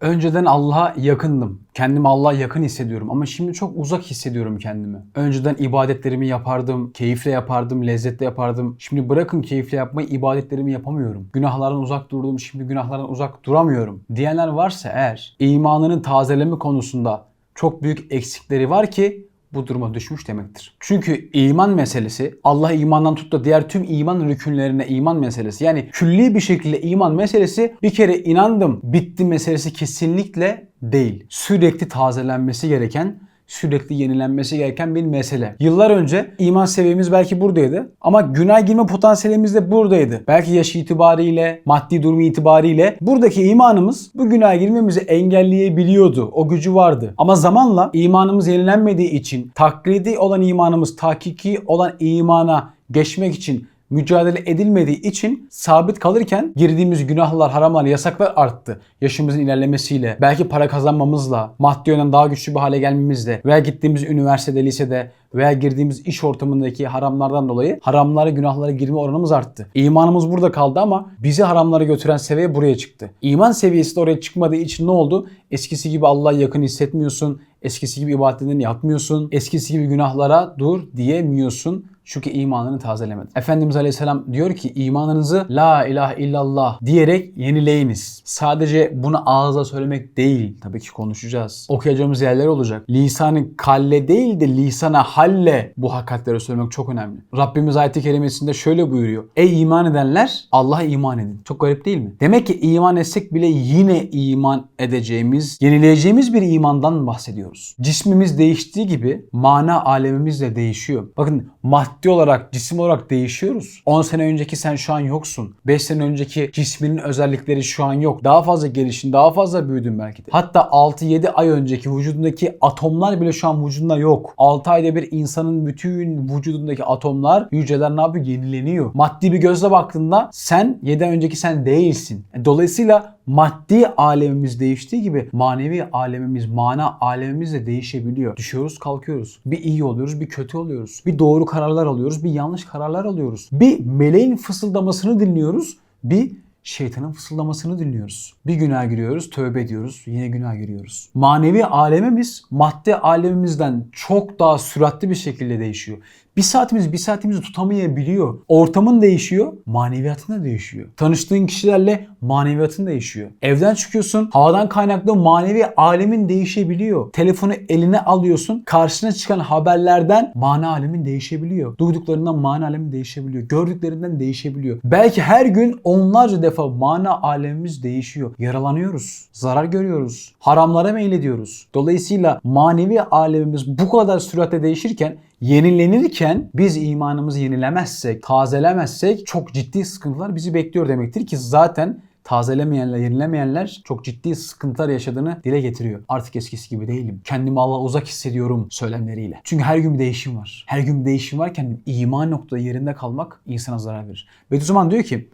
Önceden Allah'a yakındım. Kendimi Allah'a yakın hissediyorum ama şimdi çok uzak hissediyorum kendimi. Önceden ibadetlerimi yapardım, keyifle yapardım, lezzetle yapardım. Şimdi bırakın keyifle yapmayı, ibadetlerimi yapamıyorum. Günahlardan uzak durdum, şimdi günahlardan uzak duramıyorum. Diyenler varsa eğer imanının tazeleme konusunda çok büyük eksikleri var ki bu duruma düşmüş demektir. Çünkü iman meselesi Allah imandan tut da diğer tüm iman rükünlerine iman meselesi. Yani külli bir şekilde iman meselesi bir kere inandım bitti meselesi kesinlikle değil. Sürekli tazelenmesi gereken sürekli yenilenmesi gereken bir mesele. Yıllar önce iman seviyemiz belki buradaydı ama günah girme potansiyelimiz de buradaydı. Belki yaş itibariyle, maddi durumu itibariyle buradaki imanımız bu günah girmemizi engelleyebiliyordu. O gücü vardı. Ama zamanla imanımız yenilenmediği için taklidi olan imanımız takiki olan imana geçmek için mücadele edilmediği için sabit kalırken girdiğimiz günahlar, haramlar, yasaklar arttı. Yaşımızın ilerlemesiyle, belki para kazanmamızla, maddi yönden daha güçlü bir hale gelmemizle veya gittiğimiz üniversitede, lisede veya girdiğimiz iş ortamındaki haramlardan dolayı haramlara, günahlara girme oranımız arttı. İmanımız burada kaldı ama bizi haramlara götüren seviye buraya çıktı. İman seviyesi de oraya çıkmadığı için ne oldu? Eskisi gibi Allah'a yakın hissetmiyorsun. Eskisi gibi ibadetlerini yapmıyorsun. Eskisi gibi günahlara dur diyemiyorsun. Çünkü imanını tazelemedin. Efendimiz Aleyhisselam diyor ki imanınızı la ilahe illallah diyerek yenileyiniz. Sadece bunu ağızla söylemek değil. Tabii ki konuşacağız. Okuyacağımız yerler olacak. Lisanı kalle değil de lisana halle bu hakikatleri söylemek çok önemli. Rabbimiz ayet-i kerimesinde şöyle buyuruyor. Ey iman edenler Allah'a iman edin. Çok garip değil mi? Demek ki iman etsek bile yine iman edeceğimiz, yenileyeceğimiz bir imandan bahsediyoruz. Cismimiz değiştiği gibi mana alemimiz de değişiyor. Bakın maddi olarak, cisim olarak değişiyoruz. 10 sene önceki sen şu an yoksun. 5 sene önceki cisminin özellikleri şu an yok. Daha fazla gelişin, daha fazla büyüdün belki de. Hatta 6-7 ay önceki vücudundaki atomlar bile şu an vücudunda yok. 6 ayda bir insanın bütün vücudundaki atomlar, hücreler ne yapıyor? Yenileniyor. Maddi bir gözle baktığında sen 7 ay önceki sen değilsin. Dolayısıyla maddi alemimiz değiştiği gibi manevi alemimiz, mana alemimiz de değişebiliyor. Düşüyoruz, kalkıyoruz. Bir iyi oluyoruz, bir kötü oluyoruz. Bir doğru kararlar alıyoruz, bir yanlış kararlar alıyoruz. Bir meleğin fısıldamasını dinliyoruz, bir şeytanın fısıldamasını dinliyoruz. Bir günah giriyoruz, tövbe ediyoruz, yine günah giriyoruz. Manevi alemimiz maddi alemimizden çok daha süratli bir şekilde değişiyor. Bir saatimiz bir saatimizi tutamayabiliyor. Ortamın değişiyor, maneviyatın da değişiyor. Tanıştığın kişilerle maneviyatın değişiyor. Evden çıkıyorsun, havadan kaynaklı manevi alemin değişebiliyor. Telefonu eline alıyorsun, karşına çıkan haberlerden mana alemin değişebiliyor. Duyduklarından mana alemin değişebiliyor. Gördüklerinden değişebiliyor. Belki her gün onlarca defa mana alemimiz değişiyor. Yaralanıyoruz, zarar görüyoruz, haramlara meylediyoruz. Dolayısıyla manevi alemimiz bu kadar süratle değişirken yenilenirken biz imanımızı yenilemezsek, tazelemezsek çok ciddi sıkıntılar bizi bekliyor demektir ki zaten tazelemeyenler, yenilemeyenler çok ciddi sıkıntılar yaşadığını dile getiriyor. Artık eskisi gibi değilim. Kendimi Allah'a uzak hissediyorum söylemleriyle. Çünkü her gün bir değişim var. Her gün bir değişim varken iman noktada yerinde kalmak insana zarar verir. Bediüzzaman diyor ki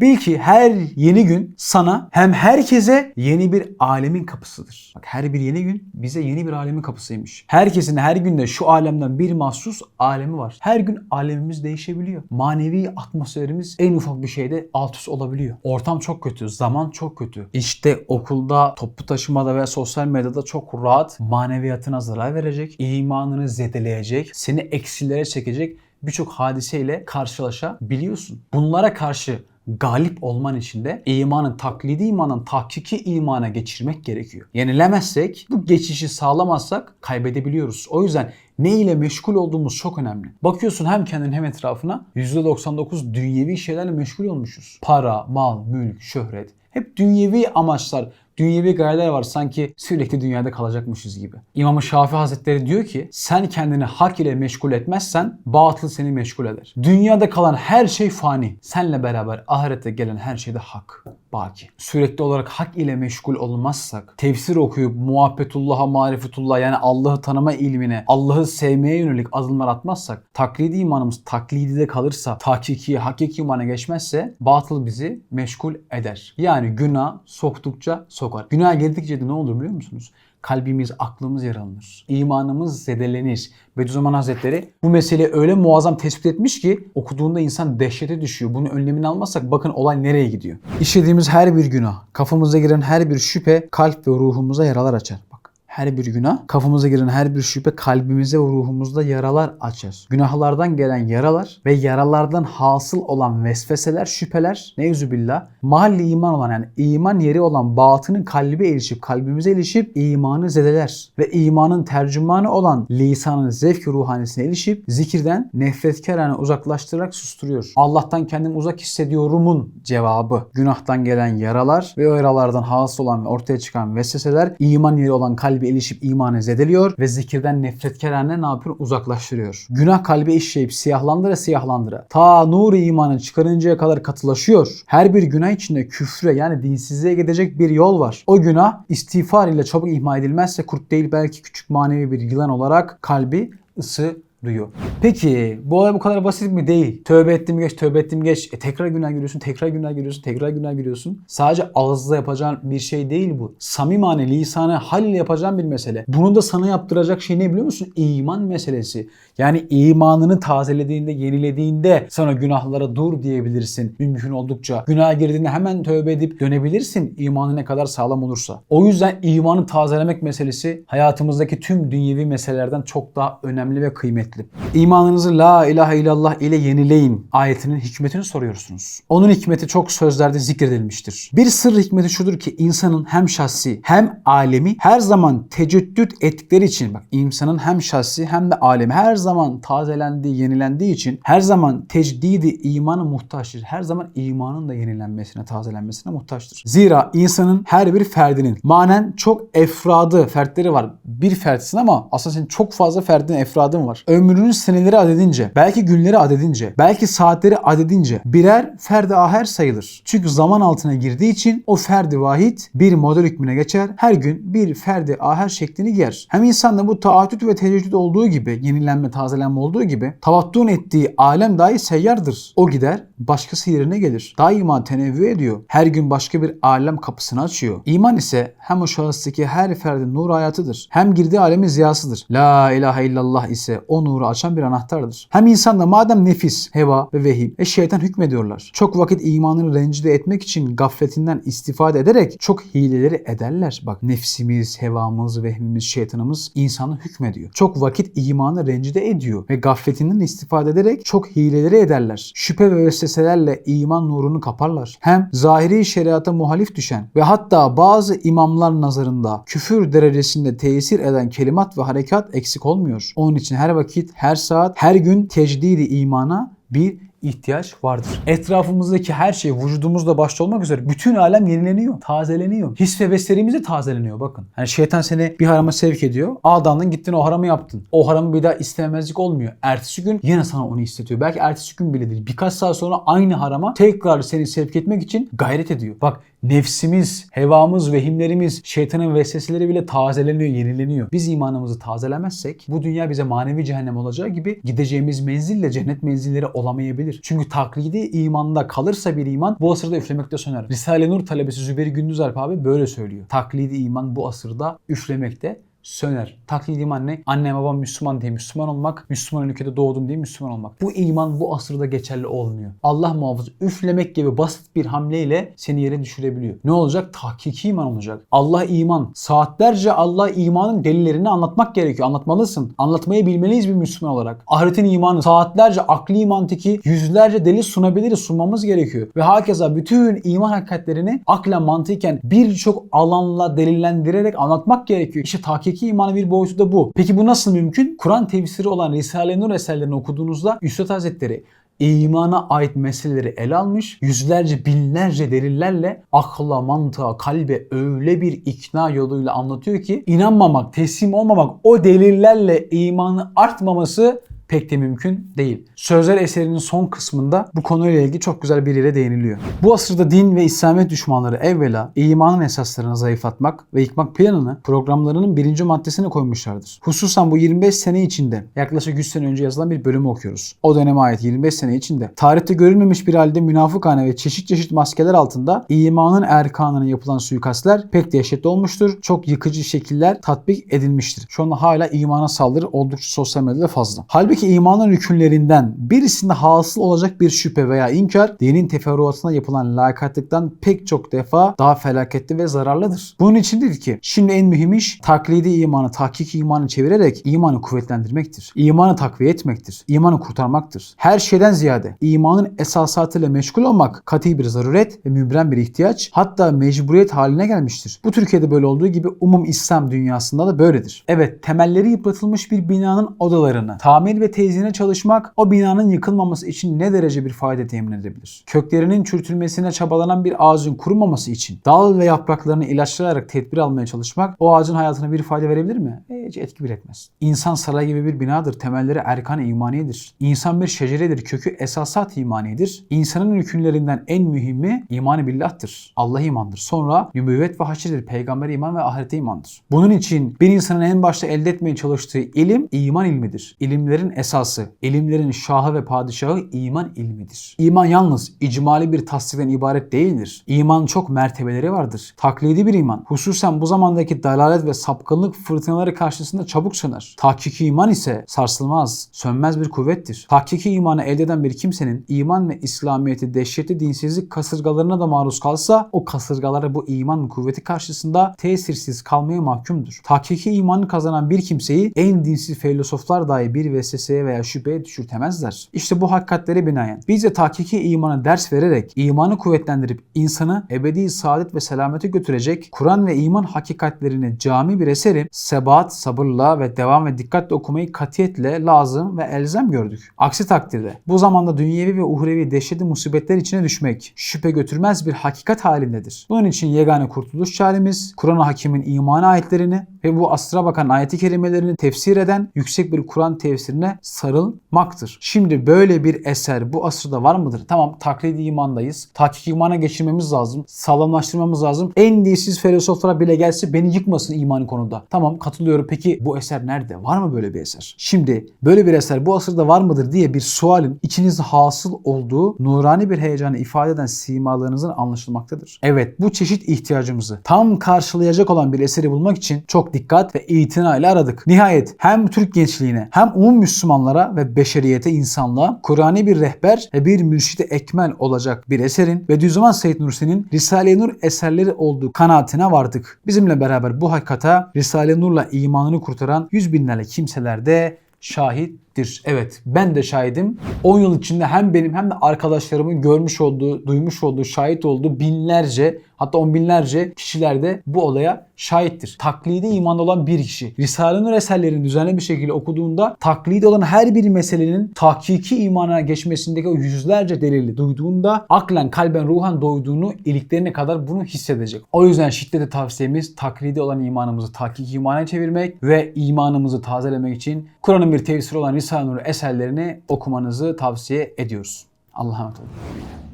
Bil ki her yeni gün sana hem herkese yeni bir alemin kapısıdır. Bak her bir yeni gün bize yeni bir alemin kapısıymış. Herkesin her günde şu alemden bir mahsus alemi var. Her gün alemimiz değişebiliyor. Manevi atmosferimiz en ufak bir şeyde alt üst olabiliyor. Ortam çok kötü, zaman çok kötü. İşte okulda, toplu taşımada ve sosyal medyada çok rahat maneviyatına zarar verecek, imanını zedeleyecek, seni eksilere çekecek birçok hadiseyle karşılaşabiliyorsun. Bunlara karşı galip olman için de imanın taklidi imanın tahkiki imana geçirmek gerekiyor. Yenilemezsek, bu geçişi sağlamazsak kaybedebiliyoruz. O yüzden ne ile meşgul olduğumuz çok önemli. Bakıyorsun hem kendin hem etrafına %99 dünyevi şeylerle meşgul olmuşuz. Para, mal, mülk, şöhret. Hep dünyevi amaçlar, dünyevi gayeler var sanki sürekli dünyada kalacakmışız gibi. İmam Şafii Hazretleri diyor ki sen kendini hak ile meşgul etmezsen batıl seni meşgul eder. Dünyada kalan her şey fani. Senle beraber ahirete gelen her şey de hak, baki. Sürekli olarak hak ile meşgul olmazsak, tefsir okuyup muhabbetullah'a, marifetullah yani Allah'ı tanıma ilmine, Allah'ı sevmeye yönelik adımlar atmazsak, taklidi imanımız taklidide kalırsa, tahkiki, hakiki imana geçmezse batıl bizi meşgul eder. Yani günah soktukça sok sokar. Günah girdikçe de ne olur biliyor musunuz? Kalbimiz, aklımız yaralanır. İmanımız zedelenir. Bediüzzaman Hazretleri bu meseleyi öyle muazzam tespit etmiş ki okuduğunda insan dehşete düşüyor. Bunun önlemini almazsak bakın olay nereye gidiyor. İşlediğimiz her bir günah, kafamıza giren her bir şüphe kalp ve ruhumuza yaralar açar. Bak her bir günah kafamıza giren her bir şüphe kalbimize ve ruhumuzda yaralar açar. Günahlardan gelen yaralar ve yaralardan hasıl olan vesveseler, şüpheler billah mahalli iman olan yani iman yeri olan batının kalbe erişip kalbimize erişip imanı zedeler ve imanın tercümanı olan lisanın zevk ruhanesine erişip zikirden nefretkarane uzaklaştırarak susturuyor. Allah'tan kendim uzak hissediyorumun cevabı. Günahtan gelen yaralar ve o yaralardan hasıl olan ve ortaya çıkan vesveseler iman yeri olan kalbe ilişip imanı zedeliyor ve zikirden nefretkarane ne yapıyor? Uzaklaştırıyor. Günah kalbe işleyip siyahlandıra siyahlandıra ta nur imanı çıkarıncaya kadar katılaşıyor. Her bir günah içinde küfre yani dinsizliğe gidecek bir yol var. O günah istiğfar ile çabuk ihmal edilmezse kurt değil belki küçük manevi bir yılan olarak kalbi ısı duyuyor. Peki bu olay bu kadar basit mi? Değil. Tövbe ettim geç, tövbe ettim geç. E, tekrar günah giriyorsun, tekrar günah giriyorsun, tekrar günah giriyorsun. Sadece ağızda yapacağın bir şey değil bu. Samimane, lisane, hal ile yapacağın bir mesele. Bunu da sana yaptıracak şey ne biliyor musun? İman meselesi. Yani imanını tazelediğinde, yenilediğinde sana günahlara dur diyebilirsin. Mümkün oldukça. Günaha girdiğinde hemen tövbe edip dönebilirsin imanı ne kadar sağlam olursa. O yüzden imanı tazelemek meselesi hayatımızdaki tüm dünyevi meselelerden çok daha önemli ve kıymetli. İmanınızı la ilahe illallah ile yenileyin ayetinin hikmetini soruyorsunuz. Onun hikmeti çok sözlerde zikredilmiştir. Bir sır hikmeti şudur ki insanın hem şahsi hem alemi her zaman teceddüt ettikleri için bak insanın hem şahsi hem de alemi her zaman tazelendiği, yenilendiği için her zaman tecdidi imanı muhtaçtır. Her zaman imanın da yenilenmesine, tazelenmesine muhtaçtır. Zira insanın her bir ferdinin manen çok efradı, fertleri var. Bir fertsin ama aslında senin çok fazla ferdin, efradın var. Ömrünün seneleri adedince, belki günleri adedince, belki saatleri adedince birer ferdi aher sayılır. Çünkü zaman altına girdiği için o ferdi vahid bir model hükmüne geçer. Her gün bir ferdi aher şeklini giyer. Hem insanda bu taaddüt ve teceddüt olduğu gibi, yenilenme, tazelenme olduğu gibi tavattun ettiği alem dahi seyyardır. O gider, başkası yerine gelir. Daima tenevvü ediyor. Her gün başka bir alem kapısını açıyor. İman ise hem o şahıstaki her ferdin nur hayatıdır. Hem girdiği alemin ziyasıdır. La ilahe illallah ise o nuru açan bir anahtardır. Hem insanda madem nefis, heva ve vehim ve şeytan hükmediyorlar. Çok vakit imanını rencide etmek için gafletinden istifade ederek çok hileleri ederler. Bak nefsimiz, hevamız, vehmimiz, şeytanımız insana hükmediyor. Çok vakit imanı rencide ediyor ve gafletinden istifade ederek çok hileleri ederler. Şüphe ve vesveselerle iman nurunu kaparlar. Hem zahiri şeriata muhalif düşen ve hatta bazı imamlar nazarında küfür derecesinde tesir eden kelimat ve harekat eksik olmuyor. Onun için her vakit, her saat, her gün tecdidi imana bir ihtiyaç vardır. Etrafımızdaki her şey vücudumuzda başta olmak üzere bütün alem yenileniyor, tazeleniyor. His ve beslerimiz de tazeleniyor bakın. Hani şeytan seni bir harama sevk ediyor. A'dandan gittin o haramı yaptın. O haramı bir daha istememezlik olmuyor. Ertesi gün yine sana onu istetiyor. Belki ertesi gün bile değil. Birkaç saat sonra aynı harama tekrar seni sevk etmek için gayret ediyor. Bak nefsimiz, hevamız, vehimlerimiz, şeytanın vesveseleri bile tazeleniyor, yenileniyor. Biz imanımızı tazelemezsek bu dünya bize manevi cehennem olacağı gibi gideceğimiz menzille cennet menzilleri olamayabilir. Çünkü taklidi imanda kalırsa bir iman bu asırda üflemekte söner. Risale-i Nur talebesi Zübeyir Gündüz Alp abi böyle söylüyor. Taklidi iman bu asırda üflemekte söner. Taklidi iman ne? Anne babam Müslüman diye Müslüman olmak, Müslüman ülkede doğdum diye Müslüman olmak. Bu iman bu asırda geçerli olmuyor. Allah muhafız üflemek gibi basit bir hamleyle seni yere düşürebiliyor. Ne olacak? Tahkiki iman olacak. Allah iman. Saatlerce Allah imanın delillerini anlatmak gerekiyor. Anlatmalısın. Anlatmayı bilmeliyiz bir Müslüman olarak. Ahiretin imanı. Saatlerce akli mantiki yüzlerce delil sunabiliriz. Sunmamız gerekiyor. Ve hakeza bütün iman hakikatlerini akla mantıken birçok alanla delillendirerek anlatmak gerekiyor. İşte tahkiki imanın bir boyutu da bu. Peki bu nasıl mümkün? Kur'an tefsiri olan Risale-i Nur eserlerini okuduğunuzda Üstad Hazretleri imana ait meseleleri ele almış, yüzlerce binlerce delillerle akla, mantığa, kalbe öyle bir ikna yoluyla anlatıyor ki inanmamak, teslim olmamak, o delillerle imanı artmaması pek de mümkün değil. Sözler eserinin son kısmında bu konuyla ilgili çok güzel bir yere değiniliyor. Bu asırda din ve İslamiyet düşmanları evvela imanın esaslarını zayıflatmak ve yıkmak planını programlarının birinci maddesine koymuşlardır. Hususan bu 25 sene içinde yaklaşık 100 sene önce yazılan bir bölümü okuyoruz. O döneme ait 25 sene içinde tarihte görülmemiş bir halde münafıkane ve çeşit çeşit maskeler altında imanın erkanına yapılan suikastler pek dehşetli olmuştur. Çok yıkıcı şekiller tatbik edilmiştir. Şu anda hala imana saldırı oldukça sosyal medyada fazla. Halbuki imanın rükünlerinden birisinde hasıl olacak bir şüphe veya inkar dinin teferruatına yapılan lakaytlıktan pek çok defa daha felaketli ve zararlıdır. Bunun içindir ki şimdi en mühim iş taklidi imanı, tahkiki imanı çevirerek imanı kuvvetlendirmektir. İmanı takviye etmektir. İmanı kurtarmaktır. Her şeyden ziyade imanın esasatıyla meşgul olmak kat'i bir zaruret ve mübren bir ihtiyaç hatta mecburiyet haline gelmiştir. Bu Türkiye'de böyle olduğu gibi umum İslam dünyasında da böyledir. Evet temelleri yıpratılmış bir binanın odalarını tamir ve tezine çalışmak o binanın yıkılmaması için ne derece bir fayda temin edebilir? Köklerinin çürütülmesine çabalanan bir ağacın kurumaması için dal ve yapraklarını ilaçlayarak tedbir almaya çalışmak o ağacın hayatına bir fayda verebilir mi? E, Hiç etki bile etmez. İnsan saray gibi bir binadır. Temelleri erkan imaniyedir. İnsan bir şeceredir. Kökü esasat imaniyedir. İnsanın hükümlerinden en mühimi imanı billahtır. Allah imandır. Sonra nübüvvet ve haşirdir. Peygamber iman ve ahirete imandır. Bunun için bir insanın en başta elde etmeye çalıştığı ilim iman ilmidir. İlimlerin esası, ilimlerin şahı ve padişahı iman ilmidir. İman yalnız icmali bir tasdikten ibaret değildir. İman çok mertebeleri vardır. Taklidi bir iman. Hususen bu zamandaki dalalet ve sapkınlık fırtınaları karşısında çabuk söner. Tahkiki iman ise sarsılmaz, sönmez bir kuvvettir. Tahkiki imanı elde eden bir kimsenin iman ve İslamiyeti dehşetli dinsizlik kasırgalarına da maruz kalsa o kasırgalara bu iman kuvveti karşısında tesirsiz kalmaya mahkumdur. Tahkiki imanı kazanan bir kimseyi en dinsiz filozoflar dahi bir vesveseye veya şüpheye düşürtemezler. İşte bu hakikatlere binaen biz de tahkiki imanı ders vererek imanı kuvvetlendirip insanı ebedi saadet ve selamete götürecek Kur'an ve iman hakikatlerini cami bir eseri sebat, sabırla ve devam ve dikkatle okumayı katiyetle lazım ve elzem gördük. Aksi takdirde bu zamanda dünyevi ve uhrevi dehşetli musibetler içine düşmek şüphe götürmez bir hakikat halindedir. Bunun için yegane kurtuluş çaremiz Kur'an-ı Hakim'in iman ayetlerini ve bu asra bakan ayeti kerimelerini tefsir eden yüksek bir Kur'an tefsirine sarılmaktır. Şimdi böyle bir eser bu asırda var mıdır? Tamam taklidi imandayız. Tahkik imana geçirmemiz lazım. Sağlamlaştırmamız lazım. En dinsiz filozoflara bile gelse beni yıkmasın imanı konuda. Tamam katılıyorum. Peki bu eser nerede? Var mı böyle bir eser? Şimdi böyle bir eser bu asırda var mıdır diye bir sualin içinizde hasıl olduğu nurani bir heyecanı ifade eden simalarınızın anlaşılmaktadır. Evet bu çeşit ihtiyacımızı tam karşılayacak olan bir eseri bulmak için çok dikkat ve itina ile aradık. Nihayet hem Türk gençliğine hem umum Müslümanlara ve beşeriyete insanlığa Kur'an'i bir rehber ve bir mürşidi ekmel olacak bir eserin ve Düzüman Seyyid Nursi'nin Risale-i Nur eserleri olduğu kanaatine vardık. Bizimle beraber bu hakikata Risale-i Nur'la imanını kurtaran yüz binlerle kimseler de şahittir. Evet ben de şahidim. 10 yıl içinde hem benim hem de arkadaşlarımın görmüş olduğu, duymuş olduğu, şahit olduğu binlerce hatta on binlerce kişiler de bu olaya şahittir. Taklidi iman olan bir kişi Risale-i Nur eserlerini düzenli bir şekilde okuduğunda taklidi olan her bir meselenin tahkiki imana geçmesindeki o yüzlerce delili duyduğunda aklen, kalben, ruhan doyduğunu iliklerine kadar bunu hissedecek. O yüzden şiddetle tavsiyemiz taklidi olan imanımızı tahkiki imana çevirmek ve imanımızı tazelemek için Kur'an'ın bir tefsiri olan Risale-i Nur eserlerini okumanızı tavsiye ediyoruz. Allah'a emanet olun.